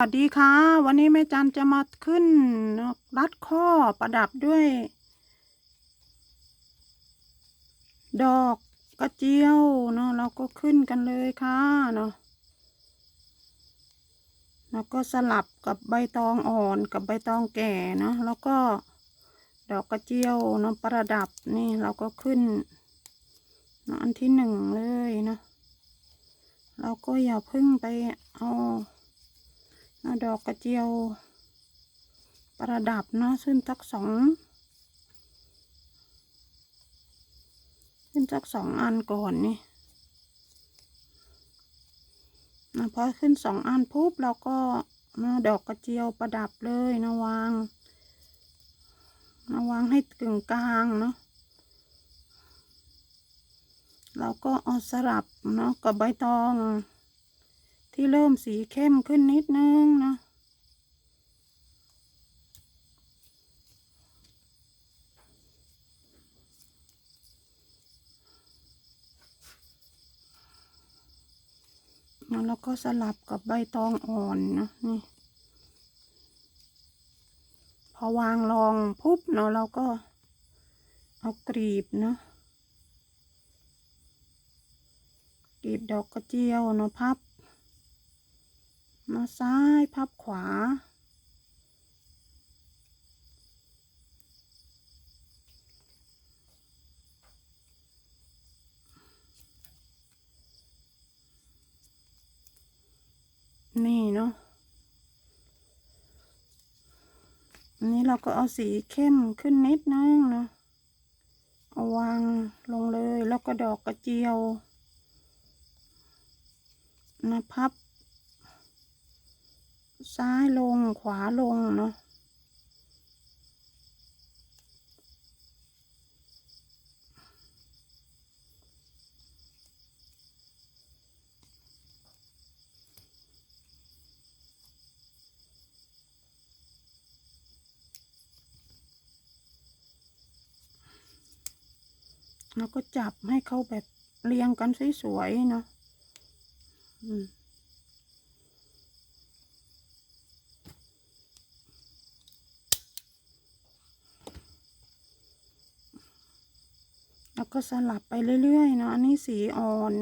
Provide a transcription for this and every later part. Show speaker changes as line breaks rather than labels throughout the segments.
สวัสดีค่ะ วันนี้แม่จันจะมาขึ้นรัดข้อประดับด้วย ดอกกระเจียวเนาะเราก็ขึ้นกันเลยค่ะเนาะแล้วก็สลับกับใบตองอ่อนกับใบตองแก่เนาะแล้วก็ดอกกระเจียวเนาะประดับนี่เราก็ขึ้นเนาะอันที่หนึ่งเลยเนาะเราก็อย่าเพึ่งไปเอา ดอกกระเจียว ประดับเนาะขึ้นสักสองขึ้นสักสองอันก่อนนี่นะพอขึ้นสองอันปุ๊บเราก็นะดอกกระเจียวประดับเลยนะวางนะวางให้กึ่งกลางเนาะเราก็เอาสลับเนาะกับใบตอง ที่เริ่มสีเข้มขึ้นนิดนึงนะแล้วก็สลับกับใบตองอ่อนนะนี่พอวางรองปุ๊บเนาะเราก็เอากรีบเนาะกรีบดอกกระเจียวเนาะพับ มาซ้ายพับขวา นี่เนาะอันนี้เราก็เอาสีเข้มขึ้นนิดนึงเนาะเอาวางลงเลยแล้วก็ดอกกระเจียวนะพับ ซ้ายลงขวาลงเนาะแล้วก็จับให้เขาแบบเรียงกันสวยๆเนาะอืม ก็สลับไปเรื่อยๆเนาะอันนี้สีอ่อน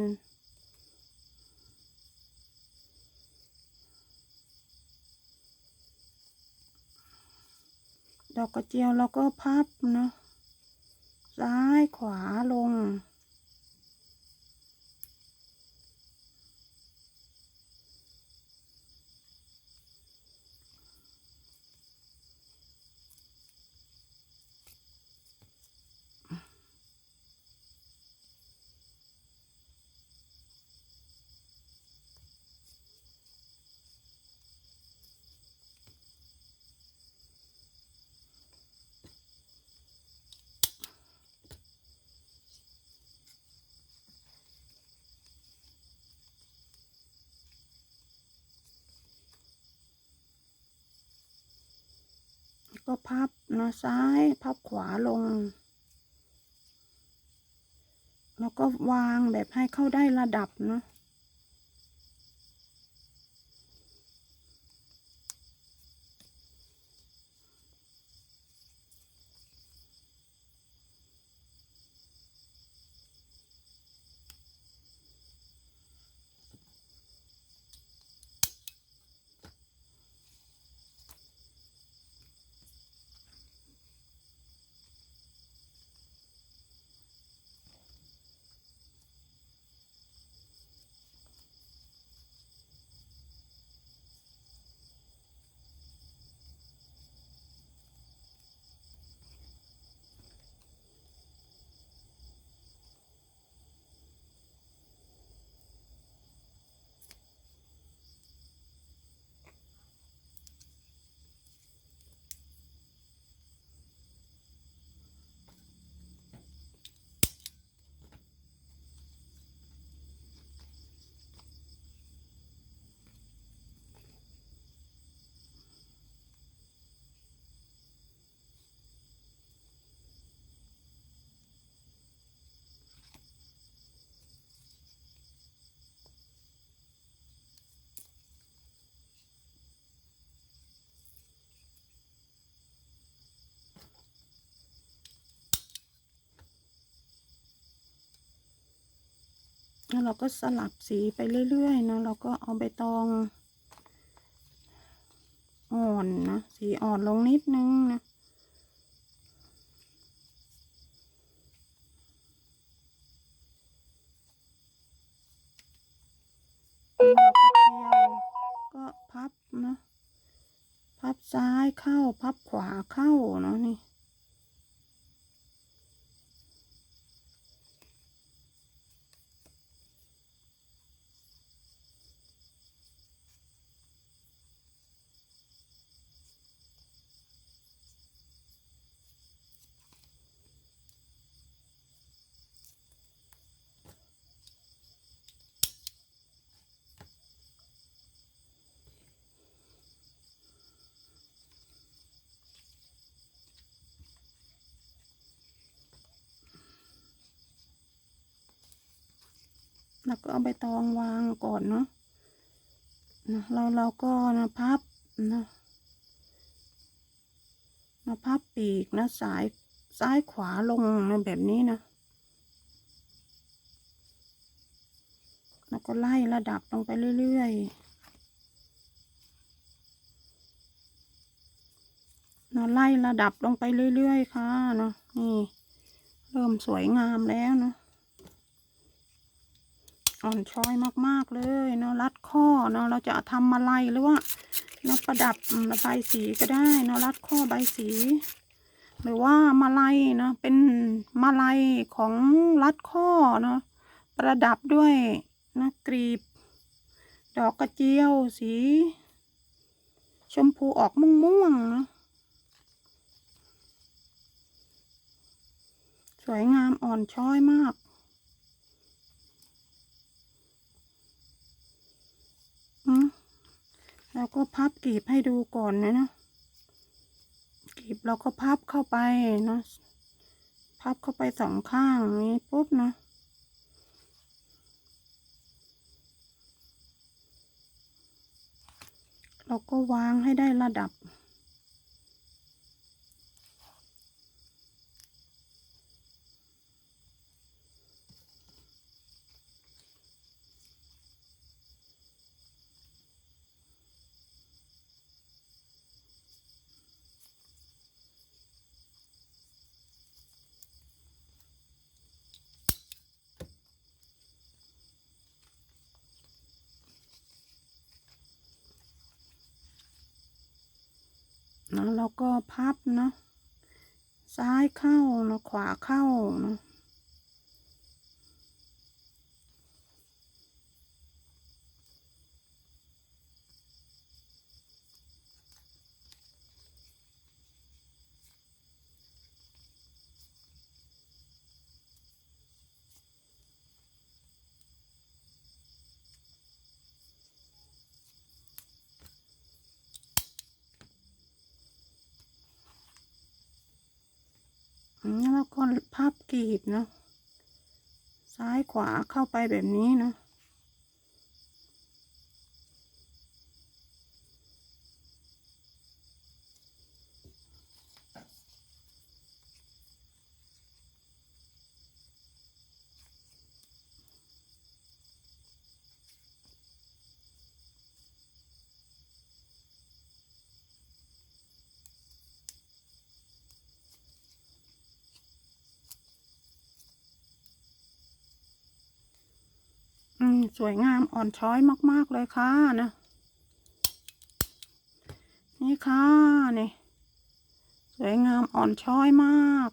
ดอกกระเจียวเราก็พับเนาะซ้ายขวาลง ก็พับเนาะซ้ายพับขวาลง แล้วก็วางแบบให้เข้าได้ระดับเนาะ แล้วเราก็สลับสีไปเรื่อยๆนะเราก็เอาใบตอง อ่อนนะสีอ่อนลงนิดนึงนะเราก็เที่ยวก็พับนะพับซ้ายเข้าพับขวาเข้าเนาะนี่ แล้วก็เอาใบตองวางก่อนเนาะนะเราเราก็นะพับนะนะพับปีกนะสายซ้ายขวาลงนะแบบนี้นะแล้วก็ไล่ระดับลงไปเรื่อยๆนะไล่ระดับลงไปเรื่อยๆค่ะเนาะนี่เริ่มสวยงามแล้วเนาะ อ่อนช้อยมากๆเลยเนาะรัดข้อเนาะเราจะทำมาลัยหรือว่าเนาะประดับอืมใบสีก็ได้เนาะรัดข้อใบสี หรือว่ามาลัยเนาะเป็นมาลัยของรัดข้อเนาะประดับด้วยนะกรีบ ดอกกระเจียวสี ชมพูออกม่วงๆเนาะสวยงามอ่อนช้อยมาก อืมแล้ว ก็พับกลีบให้ดูก่อนนะเนาะกลีบเราก็พับเข้าไปเนาะพับเข้าไปสองข้างนี้ปุ๊บเนาะเราก็วางให้ได้ระดับ นะเราก็พับเนาะซ้ายเข้าเนาะขวาเข้าเนาะ แล้วก็พับกรีบเนาะซ้ายขวาเข้าไปแบบนี้เนาะ สวยงามอ่อนช้อยมาก ๆ เลยค่ะนะ นี่ค่ะนี่สวยงามอ่อนช้อยมาก